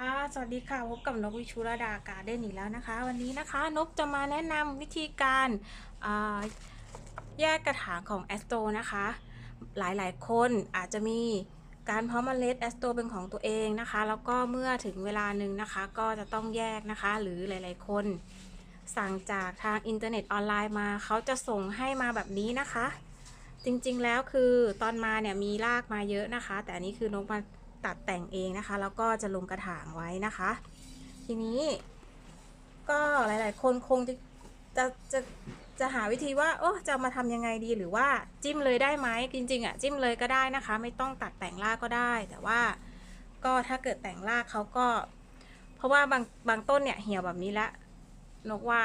ค่ะ สวัสดีค่ะ พบกับนกวิชุรดาการเด้นอีกแล้วนะคะ วันนี้นะคะนกจะมาแนะนำวิธีการาแยกกระถางของแอสโตนะคะ หลายๆ คนอาจจะมีการเพาะเมล็ดแอสโตเป็นของตัวเองนะคะ แล้วก็เมื่อถึงเวลาหนึ่งนะคะ ก็จะต้องแยกนะคะ หรือหลายๆ คนสั่งจากทางอินเทอร์เน็ตออนไลน์มาเขาจะส่งให้มาแบบนี้นะคะ จริงๆแล้วคือตอนมาเนี่ยมีรากมาเยอะนะคะ แต่อันนี้คือนกมา ตัดแต่งเองนะคะ แล้วก็จะลงกระถางไว้นะคะ ทีนี้ ก็หลาย ๆ คนคงจะจะจะจะหาวิธีว่าโอ้จะมาทำยังไงดีหรือว่าจิ้มเลยได้ไหมจริงๆอะจิ้มเลยก็ได้นะคะ ไม่ต้องตัดแต่งรากก็ได้ แต่ว่าก็ถ้าเกิดแต่งรากเขาก็ เพราะว่าบางบางต้นเนี่ยเหี่ยวแบบนี้แล้วนกว่า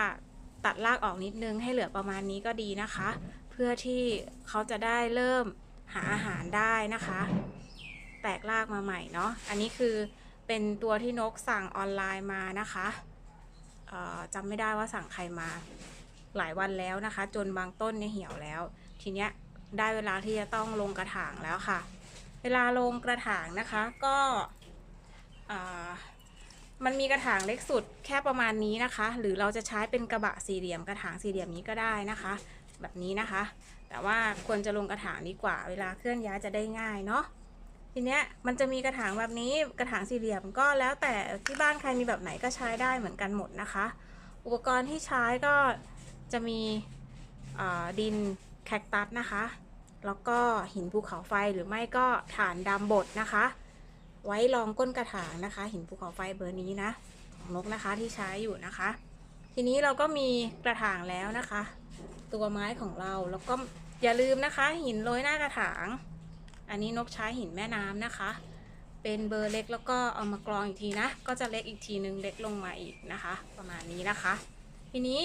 ตัดรากออกนิดนึงให้เหลือประมาณนี้ก็ดีนะคะ เพื่อที่เขาจะได้เริ่มหาอาหารได้นะคะ แตกรากมาใหม่เนาะ อันนี้คือเป็นตัวที่นกสั่งออนไลน์มานะคะเอ่อจำไม่ได้ว่าสั่งใครมาหลายวันแล้วนะคะ จนบางต้นเนี่ยเหี่ยวแล้ว ทีเนี้ยได้เวลาที่จะต้องลงกระถางแล้วค่ะ เวลาลงกระถางนะคะก็เอ่อมันมีกระถางเล็กสุดแค่ประมาณนี้นะคะ หรือเราจะใช้เป็นกระบะสี่เหลี่ยมกระถางสี่เหลี่ยมนี้ก็ได้นะคะ แบบนี้นะคะ แต่ว่าควรจะลงกระถางดีกว่า เวลาเคลื่อนย้ายจะได้ง่ายเนาะ ทีเนี้ยมันจะมีกระถางแบบนี้กระถางสี่เหลี่ยมก็แล้วแต่ที่บ้านใครมีแบบไหนก็ใช้ได้เหมือนกันหมดนะคะ อุปกรณ์ที่ใช้ก็จะมีดินแคคตัสนะคะ แล้วก็หินภูเขาไฟหรือไม่ก็ฐานดำบดนะคะ ไว้รองก้นกระถางนะคะ หินภูเขาไฟเบอร์นี้นะของนกนะคะที่ใช้อยู่นะคะ ทีนี้เราก็มีกระถางแล้วนะคะ ตัวไม้ของเราแล้วก็อย่าลืมนะคะ หินโรยหน้ากระถาง อันนี้นกใช้หินแม่น้ำนะคะ เป็นเบอร์เล็กแล้วก็เอามากรองอีกทีนะ ก็จะเล็กอีกทีนึงเล็กลงมาอีกนะคะ ประมาณนี้นะคะ ทีนี้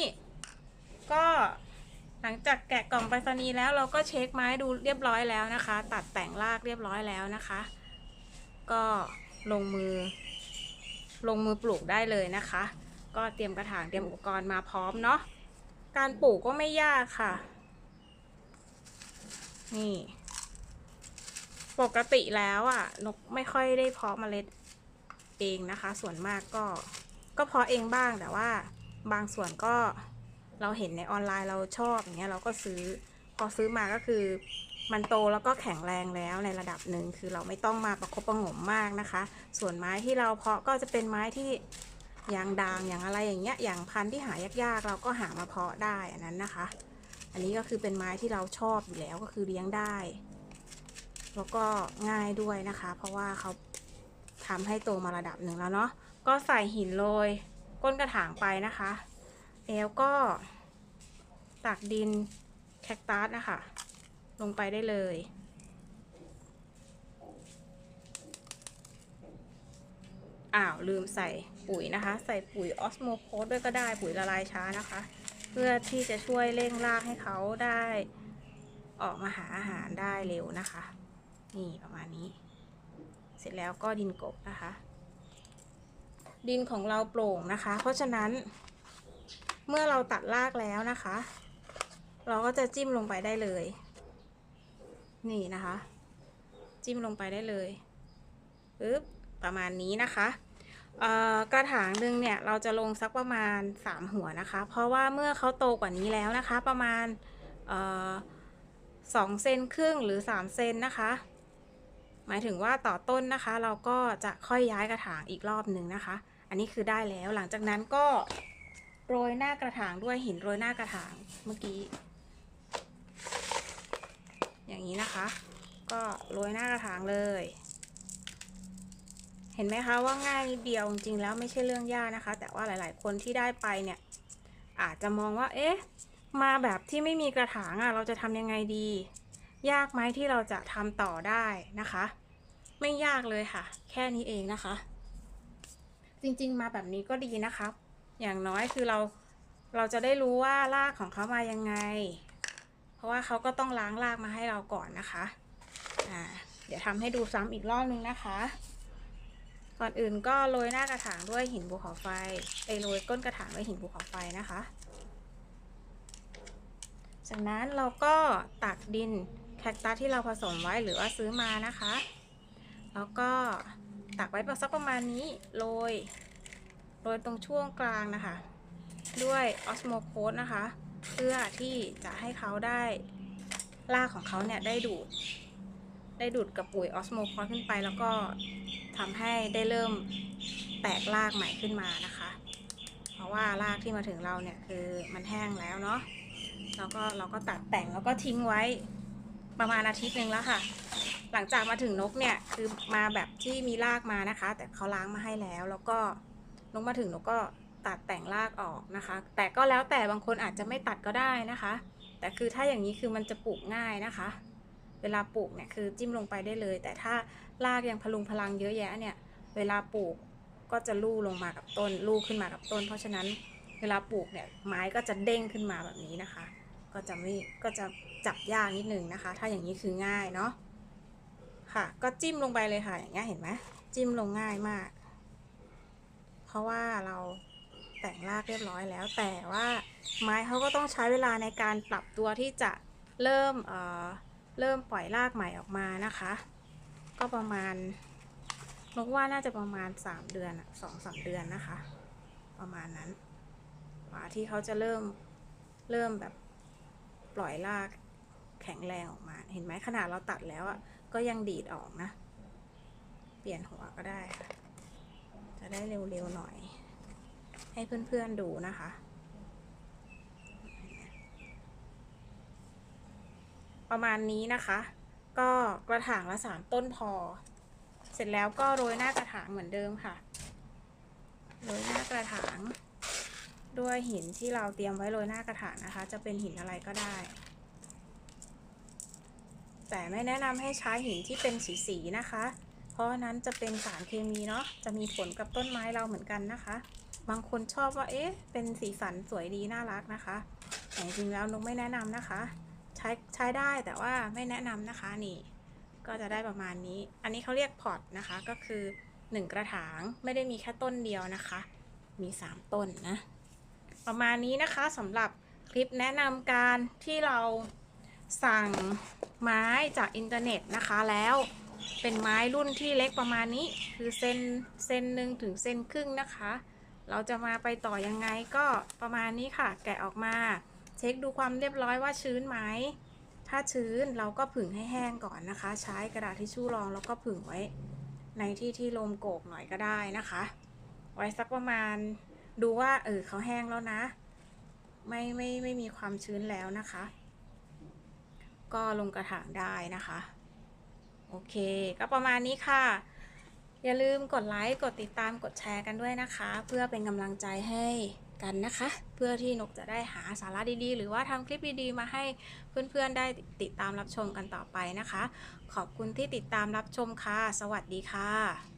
ก็หลังจากแกะกล่องไปรษณีย์แล้วเราก็เช็คไม้ดูเรียบร้อยแล้วนะคะ ตัดแต่งรากเรียบร้อยแล้วนะคะ ก็ลงมือ ลงมือปลูกได้เลยนะคะ ก็เตรียมกระถางเตรียมอุปกรณ์มาพร้อมเนาะการปลูกก็ไม่ยากค่ะ นี่ ปกติแล้วอะ นกไม่ค่อยได้เพาะเมล็ดเองนะคะ ส่วนมากก็ ก็เพาะเองบ้างแต่ว่า บางส่วนก็เราเห็นในออนไลน์เราชอบอย่างเงี้ยเราก็ซื้อพอซื้อมาก็คือ มันโตแล้วก็แข็งแรงแล้วในระดับหนึ่งคือเราไม่ต้องมาประคบประงมมากนะคะ ส่วนไม้ที่เราเพาะก็จะเป็นไม้ที่ยางด่างอย่างอะไรอย่างเงี้ยอย่างพันธุ์ที่หายากๆ เราก็หามาเพาะได้อันนั้นนะคะ อันนี้ก็คือเป็นไม้ที่เราชอบอยู่แล้วก็คือเลี้ยงได้ แล้วก็ง่ายด้วยนะคะ เพราะว่าเขาทำให้โตมาระดับหนึ่งแล้วเนาะก็ใส่หินโรยก้นกระถางไปนะคะ แล้วก็ตักดินแคคตัสนะคะ ลงไปได้เลย อ้าว ลืมใส่ปุ๋ยนะคะ ใส่ปุ๋ยออสโมโคสด้วยก็ได้ปุ๋ยละลายช้านะคะ เพื่อที่จะช่วยเร่งรากให้เขาได้ออกมาหาอาหารได้เร็วนะคะ นี่ประมาณนี้ เสร็จแล้วก็ดินกบนะคะ ดินของเราโปร่งนะคะ เพราะฉะนั้น เมื่อเราตัดรากแล้วนะคะ เราก็จะจิ้มลงไปได้เลย นี่นะคะ จิ้มลงไปได้เลยปึ๊บประมาณนี้นะคะกระถางหนึ่งเนี่ยเราจะลงสักประมาณ 3 หัวนะคะ เพราะว่าเมื่อเขาโตกว่านี้แล้วนะคะ ประมาณสองเซนครึ่งหรือ3เซนนะคะ หมายถึงว่าต่อต้นนะคะ เราก็จะค่อยย้ายกระถางอีกรอบหนึ่งนะคะ อันนี้คือได้แล้วหลังจากนั้นก็โรยหน้ากระถางด้วยหินโรยหน้ากระถางเมื่อกี้ อย่างนี้นะคะ ก็โรยหน้ากระถางเลย เห็นไหมคะว่าง่ายนิดเดียวจริงๆแล้วไม่ใช่เรื่องยากนะคะ แต่ว่าหลาย ๆ คนที่ได้ไปเนี่ย อาจจะมองว่า เอ๊ะ มาแบบที่ไม่มีกระถางอะเราจะทำยังไงดี ยากไหมที่เราจะทำต่อได้นะคะ ไม่ยากเลยค่ะ แค่นี้เองนะคะ จริงๆมาแบบนี้ก็ดีนะคะอย่างน้อยคือเราเราจะได้รู้ว่ารากของเขามายังไง เพราะว่าเขาก็ต้องล้างรากมาให้เราก่อนนะคะอ่าเดี๋ยวทำให้ดูซ้ำอีกรอบนึงนะคะ ก่อนอื่นก็โรยหน้ากระถางด้วยหินภูเขาไฟไปโรยก้นกระถางด้วยหินภูเขาไฟนะคะ จากนั้นเราก็ตักดินแคคตัสที่เราผสมไว้หรือว่าซื้อมานะคะ แล้วก็ตักไว้ประสักประมาณนี้โรยโรยตรงช่วงกลางนะคะ ด้วยออสโมโคสนะคะ เพื่อที่จะให้เขาได้รากของเขาเนี่ยได้ดูด ได้ดูดกับปุ๋ยออสโมโคสขึ้นไป แล้วก็ทำให้ได้เริ่มแตกรากใหม่ขึ้นมานะคะ เพราะว่ารากที่มาถึงเราเนี่ยคือมันแห้งแล้วเนาะแล้วก็เราก็ตัดแต่งแล้วก็ทิ้งไว้ประมาณอาทิตย์หนึ่งแล้วค่ะ หลังจากมาถึงนกเนี่ยคือมาแบบที่มีรากมานะคะ แต่เขาล้างมาให้แล้ว แล้วก็นกมาถึงนกก็ตัดแต่งรากออกนะคะ แต่ก็แล้วแต่บางคนอาจจะไม่ตัดก็ได้นะคะ แต่คือถ้าอย่างนี้คือมันจะปลูกง่ายนะคะ เวลาปลูกเนี่ยคือจิ้มลงไปได้เลย แต่ถ้ารากยังพลุงพลังเยอะแยะเนี่ยเวลาปลูกก็จะลู่ลงมากับต้นลู่ขึ้นมากับต้น เพราะฉะนั้นเวลาปลูกเนี่ยไม้ก็จะเด้งขึ้นมาแบบนี้นะคะ ก็จะไม่ก็จะจับยากนิดนึงนะคะ ถ้าอย่างนี้คือง่ายเนาะ ค่ะ ก็จิ้มลงไปเลยค่ะ อย่างเงี้ยเห็นไหมจิ้มลงง่ายมาก เพราะว่าเราแต่งรากเรียบร้อยแล้ว แต่ว่าไม้เขาก็ต้องใช้เวลาในการปรับตัวที่จะเริ่มเอ่อเริ่มปล่อยรากใหม่ออกมานะคะ ก็ประมาณนกว่าน่าจะประมาณสามเดือนสองสามเดือนนะคะ ประมาณนั้นกว่าที่เขาจะเริ่มเริ่มแบบปล่อยรากแข็งแรงออกมา เห็นไหมขนาดเราตัดแล้วอะ ก็ยังดีดออกนะ เปลี่ยนหัวก็ได้ค่ะ จะได้เร็วๆหน่อย ให้เพื่อนๆดูนะคะประมาณนี้นะคะ ก็กระถางละสามต้นพอ เสร็จแล้วก็โรยหน้ากระถางเหมือนเดิมค่ะ โรยหน้ากระถาง ด้วยหินที่เราเตรียมไว้โรยหน้ากระถางนะคะ จะเป็นหินอะไรก็ได้ แต่ไม่แนะนำให้ใช้หินที่เป็นสีๆนะคะ เพราะนั้นจะเป็นสารเคมีเนาะจะมีผลกับต้นไม้เราเหมือนกันนะคะ บางคนชอบว่าเอ๊ะเป็นสีสันสวยดีน่ารักนะคะแต่จริงแล้วนุกไม่แนะนำนะคะ ใช้ใช้ได้แต่ว่าไม่แนะนำนะคะนี่ ก็จะได้ประมาณนี้ อันนี้เขาเรียกพอตนะคะก็คือ 1 กระถางไม่ได้มีแค่ต้นเดียวนะคะ มี 3 ต้นนะประมาณนี้นะคะสำหรับคลิปแนะนำการที่เรา สั่งไม้จากอินเทอร์เน็ตนะคะแล้วเป็นไม้รุ่นที่เล็กประมาณนี้ คือเซนเซนหนึ่งถึงเซนครึ่งนะคะ เราจะมาไปต่อยังไงก็ประมาณนี้ค่ะ แกะออกมา เช็คดูความเรียบร้อยว่าชื้นไหมถ้าชื้นเราก็ผึ่งให้แห้งก่อนนะคะ ใช้กระดาษทิชชู่รองแล้วก็ผึ่งไว้ในที่ที่ลมโกกหน่อยก็ได้นะคะ ไว้สักประมาณดูว่าเออเขาแห้งแล้วนะ ไม่ไม่ไม่มีความชื้นแล้วนะคะ ก็ลงกระถางได้นะคะ โอเค ก็ประมาณนี้ค่ะ อย่าลืมกดไลค์กดติดตามกดแชร์กันด้วยนะคะ เพื่อเป็นกำลังใจให้กันนะคะ เพื่อที่นกจะได้หาสาระดีๆ หรือว่าทำคลิปดีๆ มาให้เพื่อนๆได้ติดตามรับชมกันต่อไปนะคะ ขอบคุณที่ติดตามรับชมค่ะ สวัสดีค่ะ